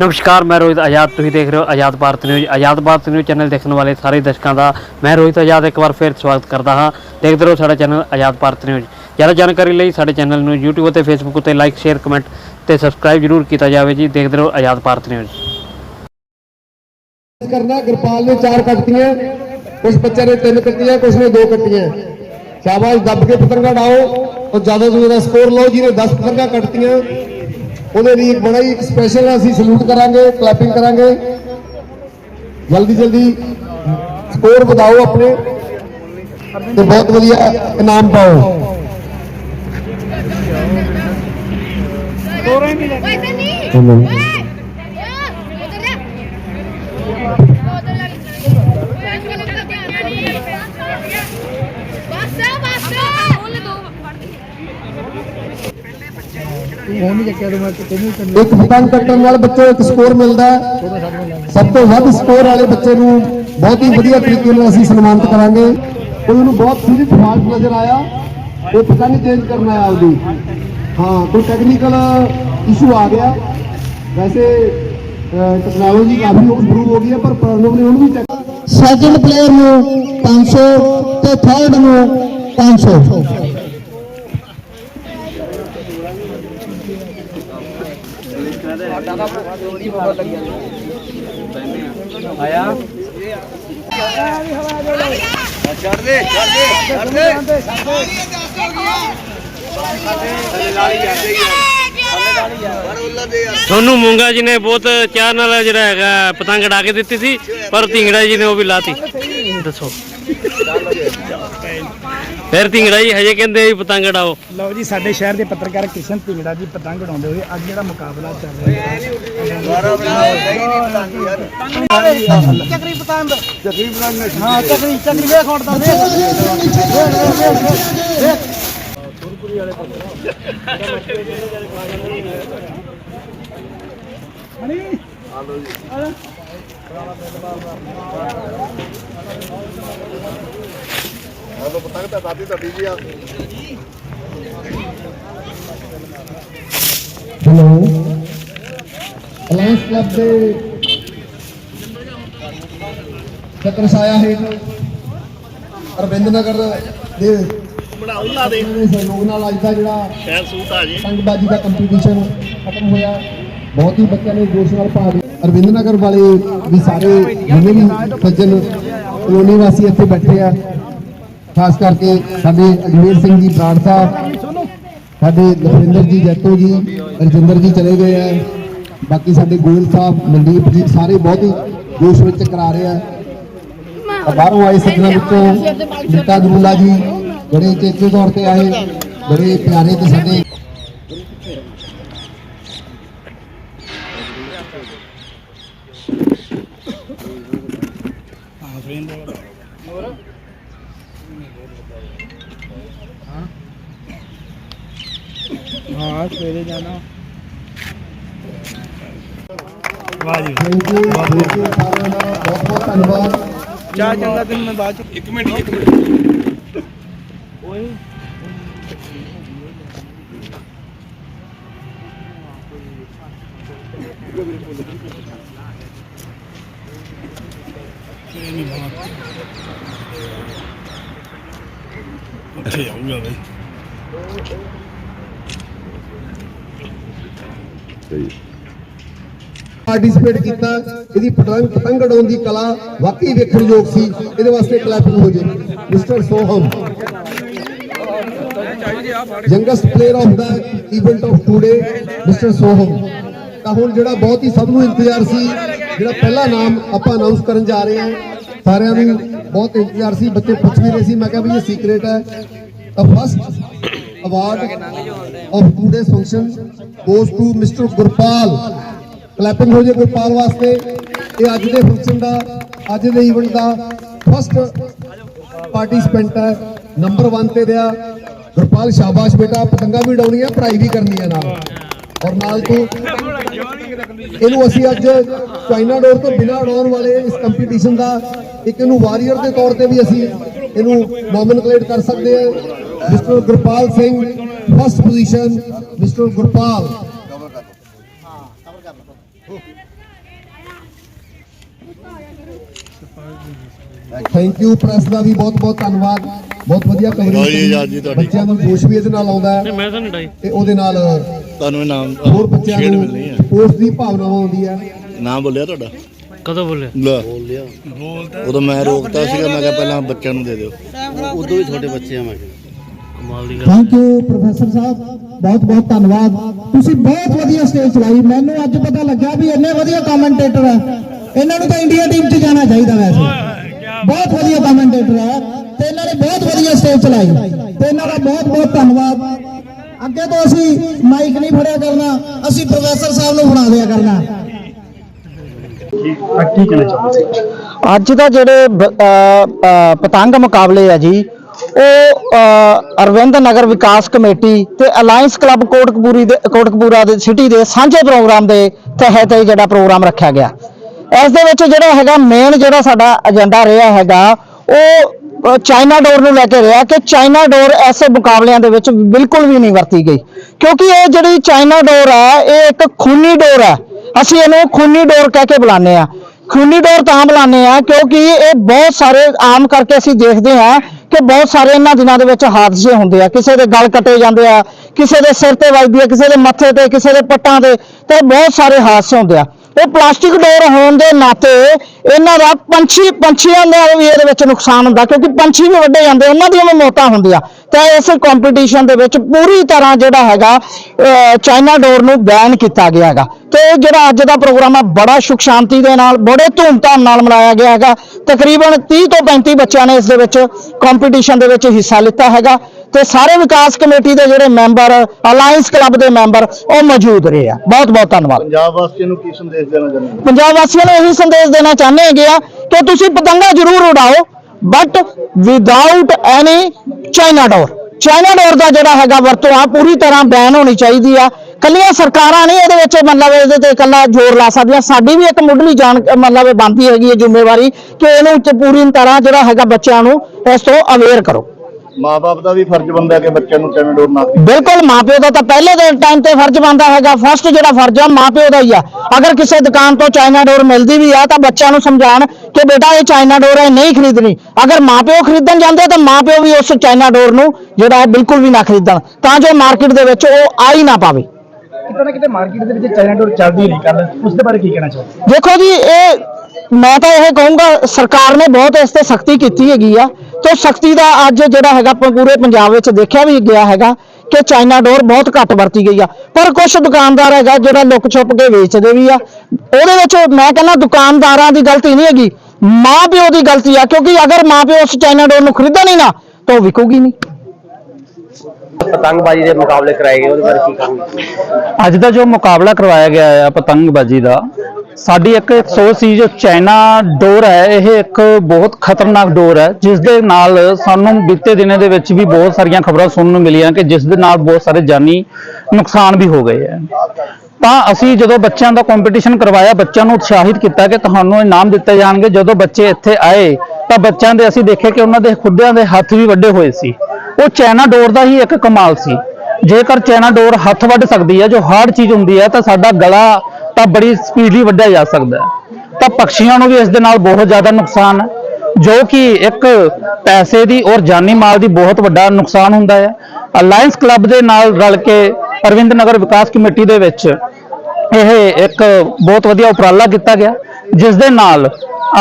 ਨਮਸਕਾਰ, ਮੈਂ ਰੋਹਿਤ ਆਜ਼ਾਦ। ਤੁਸੀਂ ਦੇਖ ਰਹੇ ਹੋ Azad Bharat news. Azad Bharat news channel ਦੇਖਣ ਵਾਲੇ ਸਾਰੇ ਦਰਸ਼ਕਾਂ ਦਾ ਮੈਂ ਰੋਹਿਤ ਆਜ਼ਾਦ ਇੱਕ ਵਾਰ ਫਿਰ ਸਵਾਗਤ ਕਰਦਾ ਹਾਂ। ਦੇਖਦੇ ਰਹੋ ਸਾਡਾ ਚੈਨਲ ਆਜ਼ਾਦ ਭਾਰਤ ਨਿਊਜ਼। ਜ਼ਿਆਦਾ ਜਾਣਕਾਰੀ ਲਈ ਸਾਡੇ ਚੈਨਲ ਨੂੰ YouTube ਅਤੇ Facebook ਉੱਤੇ ਲਾਈਕ ਸ਼ੇਅਰ ਕਮੈਂਟ ਤੇ ਸਬਸਕ੍ਰਾਈਬ ਜ਼ਰੂਰ ਕੀਤਾ ਜਾਵੇ ਜੀ। ਦੇਖਦੇ ਰਹੋ ਆਜ਼ਾਦ ਭਾਰਤ ਨਿਊਜ਼। ਕਰਨਾ, ਗੁਰਪਾਲ ਨੇ ਚਾਰ ਕੱਟੀਆਂ ਕੁਝ ਬੱਚਿਆਂ ਨੇ ਤਿੰਨ ਕੱਟੀਆਂ ਕੁਝ ਨੇ ਦੋ ਕੱਟੀਆਂ। ਸ਼ਾਬਾਸ਼, ਦੱਬ ਕੇ ਪਤੰਗਾ ਡਾਓ ਔਰ ਜ਼ਿਆਦਾ ਤੋਂ ਜ਼ਿਆਦਾ ਸਕੋਰ ਲਓ ਜਿਹਨੇ 10 ਪਤੰਗਾ ਕੱਟਤੀਆਂ। ਉਹਦੇ ਲਈ ਇੱਕ ਬੜਾ ਹੀ ਸਪੈਸ਼ਲ ਅਸੀਂ ਸਲੂਟ ਕਰਾਂਗੇ ਕਲੈਪਿੰਗ ਕਰਾਂਗੇ। ਜਲਦੀ ਜਲਦੀ ਸਕੋਰ ਵਧਾਓ ਆਪਣੇ ਤੇ ਬਹੁਤ ਵਧੀਆ ਇਨਾਮ ਪਾਓ। ਸਕੋਰ ਹੀ। ਮਿਲੇਗਾ ਇੱਕ ਪਤੰਗ ਕੱਟਣ ਨਾਲ ਬੱਚੇ ਨੂੰ ਇੱਕ ਸਕੋਰ ਮਿਲਦਾ ਹੈ। ਸਭ ਤੋਂ ਵੱਧ ਸਕੋਰ ਵਾਲੇ ਬੱਚੇ ਨੂੰ ਬਹੁਤ ਹੀ ਵਧੀਆ ਤਰੀਕੇ ਨਾਲ ਅਸੀਂ ਸਨਮਾਨਿਤ ਕਰਾਂਗੇ। ਕੋਈ ਉਹਨੂੰ ਬਹੁਤ ਸੀਰੀਅਸ ਫਾਲਟ ਨਜ਼ਰ ਆਇਆ ਉਹ ਪਤੰਗ ਚੇਂਜ ਕਰਨਾ ਹੈ ਆਪਦੀ। ਹਾਂ ਕੋਈ ਟੈਕਨੀਕਲ ਇਸ਼ੂ ਆ ਗਿਆ। ਵੈਸੇ ਟੈਕਨੋਲੋਜੀ ਕਾਫੀ ਇੰਪਰੂਵ ਹੋ ਗਈ ਹੈ ਪਰ ਪ੍ਰੋਬਲਮ ਨੇ ਉਹਨੂੰ ਵੀ ਸੈਕੰਡ ਪਲੇਅਰ ਨੂੰ 500 ਤੇ ਥਰਡ ਨੂੰ 500 ਤੁਹਾਨੂੰ ਮੂੰਗਾ ਜੀ ਨੇ ਬਹੁਤ ਚਾਹ ਨਾਲ ਜਿਹੜਾ ਹੈਗਾ ਪਤੰਗ ਡਾ ਕੇ ਦਿੱਤੀ ਸੀ ਪਰ ਢਿੰਗੜਾ ਜੀ ਨੇ ਉਹ ਵੀ ਲਾਤੀ। ਦੱਸੋ। ਫਿਰ ਢਿੰਗੜਾ ਜੀ ਹਜੇ ਕਹਿੰਦੇ ਵੀ ਪਤੰਗ ਡਾਓ ਲਓ ਜੀ ਸਾਡੇ ਸ਼ਹਿਰ ਦੇ ਪੱਤਰਕਾਰ ਕਿਸ਼ਨ ਢਿੰਗੜਾ ਜੀ ਪਤੰਗ ਉਡਾਉਂਦੇ ਹੋਏ ਅੱਜ ਜਿਹੜਾ ਮੁਕਾਬਲਾ ਚੱਲ ਰਿਹਾ ਹੈ। ਚੱਕਰੀ ਪਤੰਗ ਚੱਕਰੀ ਪਤੰਗ ਹਾਂ ਚੱਕਰੀ ਚੱਕਰੀ ਵੇਖ ਉਡਦਾ ਵੇਖ। ਹੈਲੋ ਅਲਾਇੰਸ ਕਲੱਬ ਦੇ ਚੱਕਰ ਸਾਇਆ ਹੇਠ ਅਰਵਿੰਦ ਨਗਰ ਦੇ ਬਣਾਉਲਾ ਦੇ। ਸਹਿਯੋਗ ਨਾਲ ਅੱਜ ਦਾ ਜਿਹੜਾ ਸ਼ਹਿਰ ਸੂਤ ਆ ਜੀ। ਸੰਗਬਾਜੀ ਦਾ ਕੰਪੀਟੀਸ਼ਨ ਖਤਮ ਹੋਇਆ। ਬਹੁਤ ਹੀ ਬੱਚਿਆਂ ਨੇ ਜੋਸ਼ ਨਾਲ ਭਾਗ ਲਿਆ। ਅਰਵਿੰਦ ਨਗਰ ਵਾਲੇ ਵੀ ਸਾਰੇ ਜਿੰਨੇ ਵੀ ਸੱਜਣ ਕਲੋਨੀ ਵਾਸੀ ਇੱਥੇ ਬੈਠੇ ਆ। ਖਾਸ ਕਰਕੇ ਸਾਡੇ ਅਜਮੇਰ ਸਿੰਘ ਜੀ ਬਰਾੜ ਸਾਹਿਬ, ਸਾਡੇ ਲਖਵਿੰਦਰ ਜੀ ਜੈਤੋ ਜੀ, ਰਜਿੰਦਰ ਜੀ ਚਲੇ ਗਏ ਆ। ਬਾਕੀ ਸਾਡੇ ਗੋਇਲ ਸਾਹਿਬ, ਮਨਦੀਪ ਜੀ, ਸਾਰੇ ਬਹੁਤ ਹੀ ਜੋਸ਼ ਵਿੱਚ ਕਰਾ ਰਹੇ ਆ। ਬਾਹਰੋਂ ਆਏ ਸੱਜਣਾ ਵਿੱਚੋਂ ਜੀਤਾ ਗਰੂਲਾ ਜੀ, ਬੜੇ ਚੇਚੇ ਤੌਰ ਤੇ ਆਏ, ਬੜੇ ਪਿਆਰੇ ਤੇ ਸਾਡੇ ਹਾਂ ਸਵੇਰੇ ਜਾਣਾ। ਵਾਹ ਜੀ। ਥੈਂਕ ਯੂ ਥੈਂਕ ਯੂ ਸਾਰਿਆਂ ਦਾ ਬਹੁਤ ਬਹੁਤ ਧੰਨਵਾਦ ਚਾਹ ਚੰਗਾ ਤੈਨੂੰ ਮੈਂ ਬਾਅਦ ਚ ਉੱਥੇ ਆਊਗਾ ਬਈ। ਪਾਰਟਿਸਿਪੇਟ ਕੀਤਾ, ਇਹਦੀ ਪਤੰਗ ਪਤੰਗ ਉਡਾਉਣ ਦੀ ਕਲਾ ਵਾਕਈ ਵੇਖਣਯੋਗ ਸੀ। ਇਹਦੇ ਵਾਸਤੇ ਕਲੈਪਿੰਗ ਹੋ ਜੇ। Mister Soham youngest player of the event of today mister Soham ਤਾਂ ਹੁਣ ਜਿਹੜਾ ਬਹੁਤ ਹੀ ਸਭ ਨੂੰ ਇੰਤਜ਼ਾਰ ਸੀ, ਜਿਹੜਾ ਪਹਿਲਾ ਨਾਮ ਆਪਾਂ ਅਨਾਉਂਸ ਕਰਨ ਜਾ ਰਹੇ ਹਾਂ, ਸਾਰਿਆਂ ਨੂੰ ਬਹੁਤ ਇੰਤਜ਼ਾਰ ਸੀ, ਬੱਚੇ ਪੁੱਛ ਵੀ ਰਹੇ ਸੀ, ਮੈਂ ਕਿਹਾ ਵੀ ਇਹ ਸੀਕ੍ਰੇਟ ਹੈ। ਤਾਂ first award of today's function goes to mister Gurpal clapping ਹੋ ਜੇ ਗੁਰਪਾਲ ਵਾਸਤੇ। ਇਹ ਅੱਜ ਦੇ ਫੰਕਸ਼ਨ ਦਾ ਅੱਜ ਦੇ ਇਵੈਂਟ ਦਾ ਫਸਟ ਪਾਰਟਿਸਪੈਂਟ ਹੈ। ਨੰਬਰ 1 ਤੇ ਰਿਹਾ ਗੁਰਪਾਲ ਸ਼ਾਬਾਸ਼ ਬੇਟਾ। ਪਤੰਗਾ ਵੀ ਉਡਾਉਣੀ ਹੈ ਪੜ੍ਹਾਈ ਵੀ ਕਰਨੀ ਹੈ ਨਾਲ। ਔਰ ਨਾਲ ਤੂੰ ਇਹਨੂੰ ਅਸੀਂ ਅੱਜ ਚਾਈਨਾ ਡੋਰ ਤੋਂ ਬਿਨਾਂ ਉਡਾਉਣ ਵਾਲੇ ਇਸ ਕੰਪੀਟੀਸ਼ਨ ਦਾ ਇੱਕ ਇਹਨੂੰ ਵਾਰੀਅਰ ਦੇ ਤੌਰ ਤੇ ਵੀ ਅਸੀਂ ਇਹਨੂੰ ਨੋਮੀਨੇਟ ਕਰ ਸਕਦੇ ਹਾਂ। Mister Gurpal Singh first position mister Gurpal thank you press ਦਾ ਵੀ ਬਹੁਤ ਬਹੁਤ ਧੰਨਵਾਦ। ਬਹੁਤ ਵਧੀਆ ਕਵਰੇਜ ਆਜ਼ਾਦ ਜੀ ਤੁਹਾਡੀ। ਬੱਚਿਆਂ ਨੂੰ ਜੋਸ਼ ਵੀ ਇਹਦੇ ਨਾਲ ਆਉਂਦਾ ਹੈ। ਮੈਂ ਤਾਂ ਨਹੀਂ ਡਾਈ। ਤੇ ਉਹਦੇ ਨਾਲ ਤੁਹਾਨੂੰ ਇਨਾਮ ਹੋਰ ਬੱਚਿਆਂ ਨੂੰ ਮਿਲਣੀ ਹੈ। ਸਪੋਰਟਸ ਦੀ ਭਾਵਨਾਵਾਂ ਆਉਂਦੀ ਹੈ। ਨਾਮ ਬੋਲਿਆ ਤੁਹਾਡਾ? ਕਦੋਂ ਬੋਲਿਆ? ਬੋਲਿਆ। ਉਦੋਂ ਮੈਂ ਰੋਕਤਾ ਸੀਗਾ ਮੈਂ ਕਿਹਾ ਪਹਿਲਾਂ ਬੱਚਿਆਂ ਨੂੰ ਦੇ ਦਿਓ। ਉਦੋਂ ਵੀ ਛੋਟੇ ਬੱਚੇ ਆ ਮੈਂ ਕਿਹਾ। ਥੈਂਕ ਯੂ ਪ੍ਰੋਫੈਸਰ ਸਾਹਿਬ। ਬਹੁਤ ਬਹੁਤ ਧੰਨਵਾਦ। ਤੁਸੀਂ ਬਹੁਤ ਵਧੀਆ ਸਟੇਜ ਚਲਾਈ। ਮੈਨੂੰ ਅੱਜ ਪਤਾ ਲੱਗਾ ਵੀ ਇੰਨੇ ਵਧੀਆ ਕਮੈਂਟੇਟਰ ਆ ਇਹਨਾਂ ਨੂੰ ਤਾਂ ਇੰਡੀਆ ਟੀਮ 'ਚ ਜਾਣਾ ਚਾਹੀਦਾ ਵੈਸੇ। ਬਹੁਤ ਵਧੀਆ ਕਮੈਂਟੇਟਰ ਆ ਤੇ ਇਹਨਾਂ ਨੇ ਬਹੁਤ ਵਧੀਆ ਸਟੇਜ ਚਲਾਈ। ਤੇ ਇਹਨਾਂ ਦਾ ਬਹੁਤ ਬਹੁਤ ਧੰਨਵਾਦ। ਅੱਗੇ ਤੋਂ ਅਸੀਂ ਮਾਈਕ ਨਹੀਂ ਫੜਿਆ ਕਰਨਾ। ਅਸੀਂ ਪ੍ਰੋਫੈਸਰ ਸਾਹਿਬ ਨੂੰ ਫੜਾ ਦਿਆ ਕਰਨਾ। ਅੱਜ ਦਾ ਜਿਹੜੇ ਪਤੰਗ ਮੁਕਾਬਲੇ ਆ ਜੀ ਉਹ ਅਰਵਿੰਦ ਨਗਰ ਵਿਕਾਸ ਕਮੇਟੀ ਤੇ ਅਲਾਈਅੰਸ ਕਲੱਬ ਕੋਟਕਪੂਰੀ ਦੇ, ਕੋਟਕਪੂਰਾ ਦੇ ਸਿਟੀ ਦੇ ਸਾਂਝੇ ਪ੍ਰੋਗਰਾਮ ਦੇ ਤਹਿਤ ਇਹ ਜਿਹੜਾ ਪ੍ਰੋਗਰਾਮ ਰੱਖਿਆ ਗਿਆ। ਇਸ ਦੇ ਵਿੱਚ ਜਿਹੜਾ ਹੈਗਾ ਮੇਨ ਜਿਹੜਾ ਸਾਡਾ ਏਜੰਡਾ ਰਿਹਾ ਹੈਗਾ, ਉਹ ਚਾਈਨਾ ਡੋਰ ਨੂੰ ਲੈ ਕੇ ਰਿਹਾ ਕਿ ਚਾਈਨਾ ਡੋਰ ਐਸੇ ਮੁਕਾਬਲਿਆਂ ਦੇ ਵਿੱਚ ਬਿਲਕੁਲ ਵੀ ਨਹੀਂ ਵਰਤੀ ਗਈ। ਕਿਉਂਕਿ ਇਹ ਜਿਹੜੀ ਚਾਈਨਾ ਡੋਰ ਹੈ ਇਹ ਇੱਕ ਖੂਨੀ ਡੋਰ ਹੈ ਅਸੀਂ ਇਹਨੂੰ ਖੂਨੀ ਡੋਰ ਕਹਿ ਕੇ ਬੁਲਾਉਂਦੇ ਆ ਖੂਨੀ ਡੋਰ ਤਾਂ ਬੁਲਾਉਂਦੇ ਆ ਕਿਉਂਕਿ ਇਹ ਬਹੁਤ ਸਾਰੇ ਆਮ ਕਰਕੇ ਅਸੀਂ ਦੇਖਦੇ ਹਾਂ ਕਿ ਬਹੁਤ ਸਾਰੇ ਇਹਨਾਂ ਦਿਨਾਂ ਦੇ ਵਿੱਚ ਹਾਦਸੇ ਹੁੰਦੇ ਆ। ਕਿਸੇ ਦੇ ਗਲ ਕੱਟੇ ਜਾਂਦੇ ਆ, ਕਿਸੇ ਦੇ ਸਿਰ ਤੇ ਵੱਜਦੀ ਆ, ਕਿਸੇ ਦੇ ਮੱਥੇ ਤੇ, ਕਿਸੇ ਦੇ ਪੱਟਾਂ ਤੇ ਤੇ ਬਹੁਤ ਸਾਰੇ ਹਾਦਸੇ ਹੁੰਦੇ ਆ। ਇਹ ਪਲਾਸਟਿਕ ਡੋਰ ਹੋਣ ਦੇ ਨਾਤੇ ਇਹਨਾਂ ਦਾ ਪੰਛੀ, ਪੰਛੀਆਂ ਦਾ ਵੀ ਇਹਦੇ ਵਿੱਚ ਨੁਕਸਾਨ ਹੁੰਦਾ, ਕਿਉਂਕਿ ਪੰਛੀ ਵੀ ਵੱਡੇ ਜਾਂਦੇ, ਉਹਨਾਂ ਦੀਆਂ ਵੀ ਮੌਤਾਂ ਹੁੰਦੀਆਂ। ਤਾਂ ਇਸ ਕੰਪੀਟੀਸ਼ਨ ਦੇ ਵਿੱਚ ਪੂਰੀ ਤਰ੍ਹਾਂ ਜਿਹੜਾ ਹੈਗਾ ਚਾਈਨਾ ਡੋਰ ਨੂੰ ਬੈਨ ਕੀਤਾ ਗਿਆ ਹੈਗਾ। ਤੇ ਇਹ ਜਿਹੜਾ ਅੱਜ ਦਾ ਪ੍ਰੋਗਰਾਮ ਹੈ ਬੜਾ ਸੁਖ ਸ਼ਾਂਤੀ ਦੇ ਨਾਲ, ਬੜੇ ਧੂਮਧਾਮ ਨਾਲ ਮਨਾਇਆ ਗਿਆ ਹੈਗਾ। ਤਕਰੀਬਨ 30 ਤੋਂ 35 ਬੱਚਿਆਂ ਨੇ ਇਸ ਦੇ ਵਿੱਚ ਕੰਪੀਟੀਸ਼ਨ ਦੇ ਵਿੱਚ ਹਿੱਸਾ ਲਿੱਤਾ ਹੈਗਾ। ਤੇ ਸਾਰੇ ਵਿਕਾਸ ਕਮੇਟੀ ਦੇ ਜਿਹੜੇ ਮੈਂਬਰ ਅਲਾਈਅੰਸ ਕਲੱਬ ਦੇ ਮੈਂਬਰ ਉਹ ਮੌਜੂਦ ਰਹੇ ਆ। ਬਹੁਤ ਬਹੁਤ ਧੰਨਵਾਦ। ਪੰਜਾਬ ਵਾਸੀਆਂ ਨੂੰ ਕੀ ਸੰਦੇਸ਼ ਦੇਣਾ ਚਾਹੁੰਦੇ ਪੰਜਾਬ ਵਾਸੀਆਂ ਨੂੰ ਇਹੀ ਸੰਦੇਸ਼ ਦੇਣਾ ਚਾਹੁੰਦੇ ਹੈਗੇ ਆ ਕਿ ਤੁਸੀਂ ਪਤੰਗਾ ਜ਼ਰੂਰ ਉਡਾਓ ਬਟ ਵਿਦਆਊਟ ਐਨੀ ਚਾਈਨਾ ਡੋਰ ਚਾਈਨਾ ਡੋਰ ਦਾ ਜਿਹੜਾ ਹੈਗਾ ਵਰਤੋਂ ਆ ਪੂਰੀ ਤਰ੍ਹਾਂ ਬੈਨ ਹੋਣੀ ਚਾਹੀਦੀ ਆ। ਕੱਲੀਆਂ ਸਰਕਾਰਾਂ ਨਹੀਂ ਇਹਦੇ ਵਿੱਚ ਮਤਲਬ ਇਹਦੇ ਤੇ ਇਕੱਲਾ ਜ਼ੋਰ ਲਾ ਸਕਦੀਆਂ। ਸਾਡੀ ਵੀ ਇੱਕ ਮੁੱਢਲੀ ਜਾਣ ਮਤਲਬ ਬਣਦੀ ਹੈਗੀ ਹੈ ਜ਼ਿੰਮੇਵਾਰੀ ਕਿ ਇਹਨੂੰ ਚ ਪੂਰੀ ਤਰ੍ਹਾਂ ਜਿਹੜਾ ਹੈਗਾ ਬੱਚਿਆਂ ਨੂੰ ਇਸ ਤੋਂ ਅਵੇਅਰ ਕਰੋ। ਮਾਪੇ ਦਾ ਵੀ ਫਰਜ਼ ਬਣਦਾ ਕਿ ਬੱਚਿਆਂ ਨੂੰ ਚੈਨਲ ਡੋਰ ਨਾ ਬਿਲਕੁਲ ਮਾਪਿਓ ਦਾ ਤਾਂ ਪਹਿਲੇ ਦੇ ਟਾਈਮ ਤੇ ਫਰਜ਼ ਬਣਦਾ ਹੈਗਾ। ਫਸਟ ਜਿਹੜਾ ਫਰਜ਼ ਆ ਮਾਪਿਓ ਦਾ ਹੀ ਆ। ਅਗਰ ਕਿਸੇ ਦੁਕਾਨ ਤੋਂ ਚਾਈਨਾ ਡੋਰ ਮਿਲਦੀ ਵੀ ਆ ਤਾਂ ਬੱਚਿਆਂ ਨੂੰ ਸਮਝਾਉਣ ਕਿ ਬੇਟਾ ਇਹ ਚਾਈਨਾ ਡੋਰ ਹੈ ਨਹੀਂ ਖਰੀਦਣੀ। ਅਗਰ ਮਾਪਿਓ ਖਰੀਦਣ ਜਾਂਦੇ ਤਾਂ ਮਾਪਿਓ ਵੀ ਉਸ ਚਾਈਨਾ ਡੋਰ ਨੂੰ ਜਿਹੜਾ ਹੈ ਬਿਲਕੁਲ ਵੀ ਨਾ ਖਰੀਦਣ। ਤਾਂ ਜੋ ਮਾਰਕੀਟ ਦੇ ਵਿੱਚ ਉਹ ਆ ਹੀ ਨਾ ਪਾਵੇ। ਕਿਤੇ ਨਾ ਕਿਤੇ ਮਾਰਕੀਟ ਦੇ ਵਿੱਚ ਚਾਈਨਾ ਡੋਰ ਚੱਲਦੀ ਨਹੀਂ ਕੱਲ ਉਸ ਦੇ ਬਾਰੇ ਕੀ ਕਹਿਣਾ ਚਾਹੋਗੇ? ਦੇਖੋ ਜੀ ਇਹ ਮੈਂ ਤਾਂ ਇਹ ਕਹੂੰਗਾ ਸਰਕਾਰ ਨੇ ਬਹੁਤ ਇਸ ਤੇ ਸਖਤੀ ਕੀਤੀ ਹੈਗੀ ਆ। ਤੇ ਸਖਤੀ ਦਾ ਅੱਜ ਜਿਹੜਾ ਹੈਗਾ ਪੂਰੇ ਪੰਜਾਬ ਵਿੱਚ ਦੇਖਿਆ ਵੀ ਗਿਆ ਹੈਗਾ ਕਿ ਚਾਈਨਾ ਡੋਰ ਬਹੁਤ ਘੱਟ ਵਰਤੀ ਗਈ ਆ। ਪਰ ਕੁਝ ਦੁਕਾਨਦਾਰ ਹੈਗਾ ਜਿਹੜਾ ਲੁੱਕ ਛੁਪ ਕੇ ਵੇਚਦੇ ਵੀ ਆ। ਉਹਦੇ ਵਿੱਚ ਮੈਂ ਕਹਿੰਦਾ ਦੁਕਾਨਦਾਰਾਂ ਦੀ ਗਲਤੀ ਨਹੀਂ ਹੈਗੀ ਮਾਂ ਪਿਓ ਦੀ ਗਲਤੀ ਆ ਕਿਉਂਕਿ ਅਗਰ ਮਾਂ ਪਿਓ ਉਸ ਚਾਈਨਾ ਡੋਰ ਨੂੰ ਖਰੀਦਣ ਹੀ ਨਾ ਤਾਂ ਉਹ ਵਿਕੂਗੀ ਨਹੀਂ। ਪਤੰਗਬਾਜ਼ੀ ਦੇ ਮੁਕਾਬਲੇ ਕਰਾਏ ਗਏ ਉਹਦੇ ਬਾਰੇ ਕੀ ਕਹੋਗੇ? ਅੱਜ ਦਾ ਜੋ ਮੁਕਾਬਲਾ ਕਰਵਾਇਆ ਗਿਆ ਹੈ ਪਤੰਗਬਾਜ਼ੀ ਦਾ ਸਾਡੀ ਇੱਕ ਸੋਚ ਸੀ ਜੋ ਚਾਈਨਾ ਡੋਰ ਹੈ, ਇਹ ਇੱਕ ਬਹੁਤ ਖਤਰਨਾਕ ਡੋਰ ਹੈ ਜਿਸ ਦੇ ਨਾਲ ਸਾਨੂੰ ਬੀਤੇ ਦਿਨਾਂ ਦੇ ਵਿੱਚ ਵੀ ਬਹੁਤ ਸਾਰੀਆਂ ਖਬਰਾਂ ਸੁਣਨ ਨੂੰ ਮਿਲੀਆਂ ਕਿ ਜਿਸ ਦੇ ਨਾਲ ਬਹੁਤ ਸਾਰੇ ਜਾਨੀ ਨੁਕਸਾਨ ਵੀ ਹੋ ਗਏ ਹੈ। ਤਾਂ ਅਸੀਂ ਜਦੋਂ ਬੱਚਿਆਂ ਦਾ ਕੰਪੀਟੀਸ਼ਨ ਕਰਵਾਇਆ, ਬੱਚਿਆਂ ਨੂੰ ਉਤਸ਼ਾਹਿਤ ਕੀਤਾ ਕਿ ਤੁਹਾਨੂੰ ਇਨਾਮ ਦਿੱਤੇ ਜਾਣਗੇ, ਜਦੋਂ ਬੱਚੇ ਇੱਥੇ ਆਏ, ਤਾਂ ਬੱਚਿਆਂ ਦੇ ਅਸੀਂ ਦੇਖਿਆ ਕਿ ਉਹਨਾਂ ਦੇ ਖੁੱਦਿਆਂ ਦੇ ਹੱਥ ਵੀ ਵੱਡੇ ਹੋਏ ਸੀ। ਉਹ ਚਾਈਨਾ ਡੋਰ ਦਾ ਹੀ ਇੱਕ ਕਮਾਲ ਸੀ। ਜੇਕਰ ਚਾਈਨਾ ਡੋਰ ਹੱਥ ਵੱਢ ਸਕਦੀ ਹੈ, ਜੋ ਹਾਰਡ ਚੀਜ਼ ਹੁੰਦੀ ਹੈ, ਤਾਂ ਸਾਡਾ ਗਲਾ ਤਾਂ ਬੜੀ ਸਪੀਡਲੀ ਵੱਢਿਆ ਜਾ ਸਕਦਾ ਹੈ। ਤਾਂ ਪੰਛੀਆਂ ਨੂੰ ਵੀ ਇਸ ਦੇ ਨਾਲ ਬਹੁਤ ਜ਼ਿਆਦਾ ਨੁਕਸਾਨ ਹੈ, ਜੋ ਕਿ ਇੱਕ ਪੈਸੇ ਦੀ ਔਰ ਜਾਨੀ ਮਾਲ ਦੀ ਬਹੁਤ ਵੱਡਾ ਨੁਕਸਾਨ ਹੁੰਦਾ ਹੈ। ਅਲਾਈਅੰਸ ਕਲੱਬ ਦੇ ਨਾਲ ਰਲ ਕੇ ਅਰਵਿੰਦ ਨਗਰ ਵਿਕਾਸ ਕਮੇਟੀ ਦੇ ਵਿੱਚ ਇਹ ਇੱਕ ਬਹੁਤ ਵਧੀਆ ਉਪਰਾਲਾ ਕੀਤਾ ਗਿਆ, ਜਿਸ ਦੇ ਨਾਲ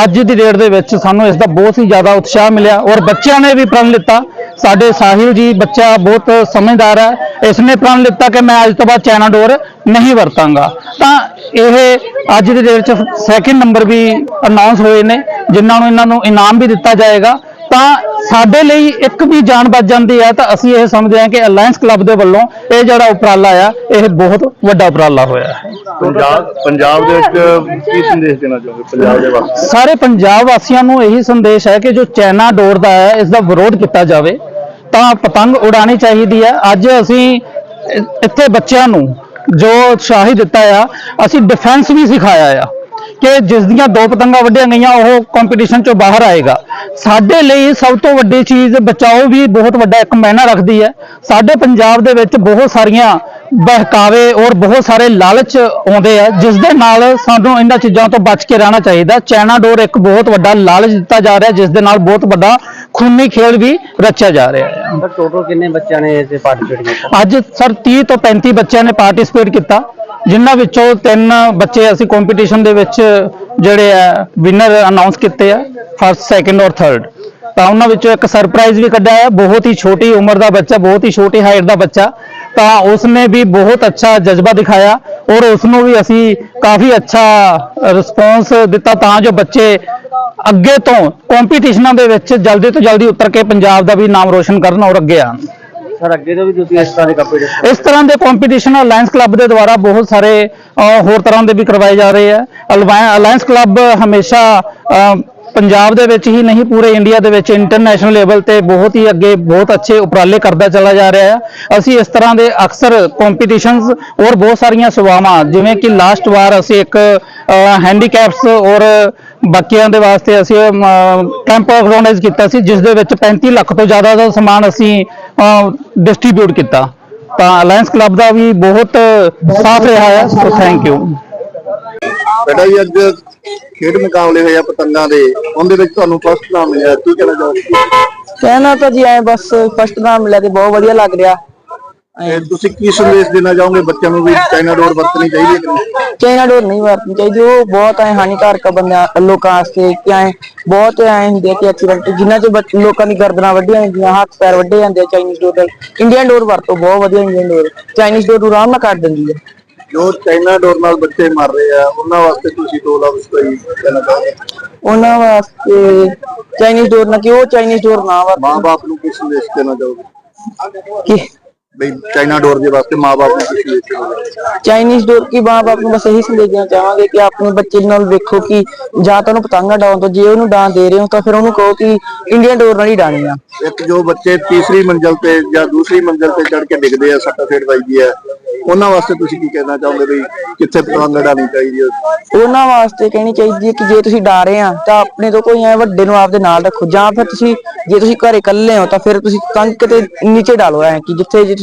ਅੱਜ ਦੀ ਡੇਟ ਦੇ ਵਿੱਚ ਸਾਨੂੰ ਇਸ ਦਾ ਬਹੁਤ ਹੀ ਜ਼ਿਆਦਾ ਉਤਸ਼ਾਹ ਮਿਲਿਆ ਔਰ ਬੱਚਿਆਂ ਨੇ ਵੀ ਪ੍ਰਣ ਲਿੱਤਾ। ਸਾਡੇ ਸਾਹਿਲ ਜੀ ਬੱਚਾ ਬਹੁਤ ਸਮਝਦਾਰ ਹੈ, ਇਸ ਨੇ ਪ੍ਰਣ ਲਿੱਤਾ ਕਿ ਮੈਂ ਅੱਜ ਤੋਂ ਬਾਅਦ ਚਾਈਨਾ ਡੋਰ ਨਹੀਂ ਵਰਤਾਂਗਾ। ਤਾਂ ਇਹ ਅੱਜ ਦੀ ਡੇਟ 'ਚ ਸੈਕਿੰਡ ਨੰਬਰ ਵੀ ਅਨਾਉਂਸ ਹੋਏ ਨੇ ਜਿਨ੍ਹਾਂ ਨੂੰ ਇਹਨਾਂ ਨੂੰ ਇਨਾਮ ਵੀ ਦਿੱਤਾ ਜਾਏਗਾ। ਤਾਂ ਸਾਡੇ ਲਈ ਇੱਕ ਵੀ ਜਾਨ ਬਚ ਜਾਂਦੀ ਹੈ ਤਾਂ ਅਸੀਂ ਇਹ ਸਮਝਦੇ ਹਾਂ ਕਿ ਅਲਾਈਅੰਸ ਕਲੱਬ ਦੇ ਵੱਲੋਂ ਇਹ ਜਿਹੜਾ ਉਪਰਾਲਾ ਆ ਇਹ ਬਹੁਤ ਵੱਡਾ ਉਪਰਾਲਾ ਹੋਇਆ ਹੈ। ਪੰਜਾਬ ਪੰਜਾਬ ਦੇ ਵਿੱਚ ਕੀ ਸੰਦੇਸ਼ ਦੇਣਾ ਚਾਹੋਗੇ? ਪੰਜਾਬ ਦੇ ਵਾਸੀਆਂ ਸਾਰੇ ਪੰਜਾਬ ਵਾਸੀਆਂ ਨੂੰ ਇਹੀ ਸੰਦੇਸ਼ ਹੈ ਕਿ ਜੋ ਚਾਈਨਾ ਡੋਰ ਦਾ ਹੈ ਇਸ ਦਾ ਵਿਰੋਧ ਕੀਤਾ ਜਾਵੇ। ਤਾਂ ਪਤੰਗ ਉਡਾਣੀ ਚਾਹੀਦੀ ਹੈ। ਅੱਜ ਅਸੀਂ ਇੱਥੇ ਬੱਚਿਆਂ ਨੂੰ ਜੋ ਉਤਸ਼ਾਹੀ ਦਿੱਤਾ ਆ, ਅਸੀਂ ਡਿਫੈਂਸ ਵੀ ਸਿਖਾਇਆ ਆ ਕਿ ਜਿਸ ਦੀਆਂ ਦੋ ਪਤੰਗਾਂ ਵੱਢੀਆਂ ਗਈਆਂ, ਉਹ ਕੰਪੀਟੀਸ਼ਨ ਚੋਂ ਬਾਹਰ ਆਏਗਾ। ਸਾਡੇ ਲਈ ਸਭ ਤੋਂ ਵੱਡੀ ਚੀਜ਼, ਬਚਾਓ ਵੀ ਬਹੁਤ ਵੱਡਾ ਇੱਕ ਮਾਇਨਾ ਰੱਖਦੀ ਹੈ। ਸਾਡੇ ਪੰਜਾਬ ਦੇ ਵਿੱਚ ਬਹੁਤ ਸਾਰੀਆਂ ਬਹਿਕਾਵੇ ਔਰ ਬਹੁਤ ਸਾਰੇ ਲਾਲਚ ਆਉਂਦੇ ਆ ਜਿਸ ਦੇ ਨਾਲ ਸਾਨੂੰ ਇਹਨਾਂ ਚੀਜ਼ਾਂ ਤੋਂ ਬਚ ਕੇ ਰਹਿਣਾ ਚਾਹੀਦਾ। ਚਾਈਨਾ ਡੋਰ ਇੱਕ ਬਹੁਤ ਵੱਡਾ ਲਾਲਚ ਦਿੱਤਾ ਜਾ ਰਿਹਾ ਜਿਸ ਦੇ ਨਾਲ ਬਹੁਤ ਵੱਡਾ ਖੂਨੀ ਖੇਡ ਵੀ ਰਚਿਆ ਜਾ ਰਿਹਾ ਹੈ। ਸਰ ਟੋਟਲ ਕਿੰਨੇ ਬੱਚਿਆਂ ਨੇ ਇਸ ਪਾਰਟਿਸਿਪੇਟ ਕੀਤਾ? ਅੱਜ ਸਰ 30 ਤੋਂ 35 ਬੱਚਿਆਂ ਨੇ ਪਾਰਟਿਸਿਪੇਟ ਕੀਤਾ ਜਿਨ੍ਹਾਂ ਵਿੱਚੋਂ ਤਿੰਨ ਬੱਚੇ ਅਸੀਂ ਕੰਪੀਟੀਸ਼ਨ ਦੇ ਵਿੱਚ ਜਿਹੜੇ ਆ ਵਿਨਰ ਅਨਾਉਂਸ ਕੀਤੇ ਆ ਫਸਟ ਸੈਕੰਡ ਔਰ ਥਰਡ ਤਾਂ ਉਹਨਾਂ ਵਿੱਚੋਂ ਇੱਕ ਸਰਪ੍ਰਾਈਜ਼ ਵੀ ਕੱਢਿਆ ਹੈ ਬਹੁਤ ਹੀ ਛੋਟੀ ਉਮਰ ਦਾ ਬੱਚਾ ਬਹੁਤ ਹੀ ਛੋਟੀ ਹਾਈਟ ਦਾ ਬੱਚਾ ਤਾਂ ਉਸਨੇ ਵੀ ਬਹੁਤ ਅੱਛਾ ਜਜ਼ਬਾ ਦਿਖਾਇਆ ਔਰ ਉਸ ਨੂੰ ਵੀ ਅਸੀਂ ਕਾਫੀ ਅੱਛਾ ਰਿਸਪੌਂਸ ਦਿੱਤਾ ਤਾਂ ਜੋ ਬੱਚੇ ਅੱਗੇ ਤੋਂ ਕੰਪੀਟੀਸ਼ਨਾਂ ਦੇ ਵਿੱਚ ਜਲਦੀ ਤੋਂ ਜਲਦੀ ਉਤਰ ਕੇ ਪੰਜਾਬ ਦਾ ਵੀ ਨਾਮ ਰੋਸ਼ਨ ਕਰਨ ਔਰ ਅੱਗੇ ਆਉਣ। ਸਰ ਅੱਗੇ ਤੋਂ ਵੀ ਤੁਸੀਂ ਇਸ ਤਰ੍ਹਾਂ ਦੇ ਕੰਪੀਟੀਸ਼ਨ ਇਸ ਤਰ੍ਹਾਂ ਦੇ ਕੰਪੀਟੀਸ਼ਨ ਅਲਾਈਅੰਸ ਕਲੱਬ ਦੇ ਦੁਆਰਾ ਬਹੁਤ ਸਾਰੇ ਹੋਰ ਤਰ੍ਹਾਂ ਦੇ ਵੀ ਕਰਵਾਏ ਜਾ ਰਹੇ ਆ। ਅਲਾਈਅੰਸ ਕਲੱਬ ਹਮੇਸ਼ਾ ਪੰਜਾਬ ਦੇ ਵਿੱਚ ਹੀ ਨਹੀਂ, ਪੂਰੇ ਇੰਡੀਆ ਦੇ ਵਿੱਚ ਇੰਟਰਨੈਸ਼ਨਲ ਲੈਵਲ ਤੇ ਬਹੁਤ ਹੀ ਅੱਗੇ, ਬਹੁਤ ਅੱਛੇ ਉਪਰਾਲੇ ਕਰਦਾ ਚਲਾ ਜਾ ਰਿਹਾ ਹੈ ਅਸੀਂ ਇਸ ਤਰ੍ਹਾਂ ਦੇ ਅਕਸਰ ਕੰਪੀਟੀਸ਼ਨਸ ਔਰ ਬਹੁਤ ਸਾਰੀਆਂ ਸੇਵਾਵਾਂ, ਜਿਵੇਂ ਕਿ ਲਾਸਟ ਵਾਰ ਅਸੀਂ ਇੱਕ ਹੈਂਡੀਕੈਪਸ ਔਰ ਬਾਕੀਆਂ ਦੇ ਵਾਸਤੇ ਅਸੀਂ ਕੈਂਪ ਆਰਗੇਨਾਈਜ਼ ਕੀਤਾ ਸੀ, ਜਿਸ ਦੇ ਵਿੱਚ 35 ਲੱਖ ਤੋਂ ਜ਼ਿਆਦਾ ਦਾ ਸਮਾਨ ਅਸੀਂ ਡਿਸਟ੍ਰੀਬਿਊਟ ਕੀਤਾ। ਤਾਂ ਅਲਾਈਅੰਸ ਕਲੱਬ ਦਾ ਵੀ ਬਹੁਤ ਸਾਥ ਰਿਹਾ ਹੈ ਸੋ ਥੈਂਕ ਯੂ ਬੇਟਾ ਜੀ ਅੱਜ ਖੇਡ ਮੁਕਾਬਲੇ ਹੋਏ ਆ ਪਤੰਗਾਂ ਦੇ। ਉਹਦੇ ਵਿੱਚ ਤੁਹਾਨੂੰ ਫਸਟ ਨਾਮ ਮਿਲਿਆ ਕੀ ਕਹਿਣਾ ਚਾਹੋਗੇ? ਕਹਿਣਾ ਤਾਂ ਜੀ ਐ ਬਸ ਫਸਟ ਨਾਮ ਮਿਲਿਆ ਤੇ ਬਹੁਤ ਵਧੀਆ ਲੱਗ ਰਿਹਾ। ਤੇ ਤੁਸੀਂ ਕੀ ਸੰਦੇਸ਼ ਦੇਣਾ ਚਾਹੋਗੇ ਬੱਚਿਆਂ ਨੂੰ ਵੀ ਚਾਈਨਾ ਡੋਰ ਵਰਤਣੀ ਚਾਹੀਦੀ ਹੈ ਕਿ ਨਹੀਂ? ਚਾਈਨਾ ਡੋਰ ਨਹੀਂ ਵਰਤਣੀ ਚਾਹੀਦੀ ਉਹ ਬਹੁਤ ਐ ਹਾਨੀਕਾਰਕ ਆ ਬੰਦਿਆਂ ਲੋਕਾਂ ਵਾਸਤੇ ਕਿ ਐ ਬਹੁਤ ਐ ਹੁੰਦੇ ਆ ਕਿ ਐਕਸੀਡੈਂਟ ਜਿਨ੍ਹਾਂ ਚ ਬੱਚ- ਲੋਕਾਂ ਦੀ ਗਰਦਨਾਂ ਵੱਢੀਆਂ ਜਾਂਦੀਆਂ ਹੱਥ ਪੈਰ ਵੱਢੇ ਜਾਂਦੇ ਆ ਚਾਈਨੀਜ਼ ਡੋਰ ਨਾਲ। ਇੰਡੀਅਨ ਡੋਰ ਵਰਤੋ ਬਹੁਤ ਵਧੀਆ ਇੰਡੀਅਨ ਡੋਰ। ਚਾਈਨੀਜ਼ ਡੋਰ ਨੂੰ ਆਰਾਮ ਨਾਲ ਕੱਟ ਦਿੰਦੀ ਹੈ। ਜੋ ਚਾਈਨਾ ਡੋਰ ਨਾਲ ਬੱਚੇ ਮਰ ਰਹੇ ਆ ਉਹਨਾਂ ਵਾਸਤੇ ਤੁਸੀਂ ਦੋ ਲਫ਼ਜ਼ ਕੋਈ ਕਹਿਣਾ ਚਾਹੋਗੇ? ਉਹਨਾਂ ਵਾਸਤੇ ਚਾਈਨੀਜ਼ ਡੋਰ ਨਾ ਕਿ ਉਹ ਚਾਈਨੀਜ਼ ਡੋਰ ਨਾ ਵਰਤੋ ਮਾਂ-ਬਾਪ ਨੂੰ ਕੀ ਸੰਦੇਸ਼ ਦੇਣਾ ਚਾਹੋਗੇ? ਕਿ ਬਈ ਚਾਈਨਾ ਡੋਰ ਦੇ ਵਾਸਤੇ ਮਾਂ-ਬਾਪ ਨੂੰ ਕੀ ਸੰਦੇਸ਼ ਦੇਣਾ ਚਾਈਨੀਜ਼ ਡੋਰ ਕੀ ਬਾਪ ਨੂੰ ਬਸ ਇਹੀ ਸੰਦੇਸ਼ ਦੇਣਾ ਚਾਹਾਂਗੇ ਕਿ ਆਪਣੇ ਬੱਚੇ ਨਾਲ ਵੇਖੋ ਕਿ ਜਾਂ ਤਾਂ ਉਹਨੂੰ ਪਤੰਗਾ ਡਾਉਣ ਤੋਂ ਜੇ ਉਹਨੂੰ ਡਾਂ ਦੇ ਰਹੇ ਹੋ ਤਾਂ ਫਿਰ ਉਹਨੂੰ ਕਹੋ ਕਿ ਇੰਡੀਅਨ ਡੋਰ ਨਾਲ ਹੀ ਡਾਣੀ ਆ। ਇੱਕ ਜੋ ਬੱਚੇ ਤੀਸਰੀ ਮੰਜ਼ਲ ਤੇ ਜਾਂ ਦੂਸਰੀ ਮੰਜ਼ਲ ਤੇ ਚੜ ਕੇ ਡਿੱਗਦੇ ਆ ਸੱਟਾ ਫੇਟ ਵੱਜਦੀ ਹੈ ਉਹਨਾਂ ਵਾਸਤੇ ਤੁਸੀਂ ਕੀ ਕਹਿਣਾ ਚਾਹੋਗੇ ਬਈ ਕਿੱਥੇ ਪਤੰਗ ਉਡਾਉਣੀ ਚਾਹੀਦੀ ਹੈ ਉਹਨਾਂ ਵਾਸਤੇ ਕਹਿਣੀ ਚਾਹੀਦੀ ਹੈ ਕਿ ਜੇ ਤੁਸੀਂ ਡਾਰੇ ਆ ਤਾਂ ਆਪਣੇ ਤੋਂ ਕੋਈ ਐ ਵੱਡੇ ਨੂੰ ਆਪਦੇ ਨਾਲ ਰੱਖੋ ਜਾਂ ਫਿਰ ਤੁਸੀਂ ਜੇ ਤੁਸੀਂ ਘਰੇ ਇਕੱਲੇ ਹੋ ਤਾਂ ਫਿਰ ਤੁਸੀਂ ਤੰਗ ਕਿਤੇ ਨੀਚੇ ਡਾਲੋ ਐ ਕਿ ਜਿੱਥੇ ਜੇ ਤੁਸੀਂ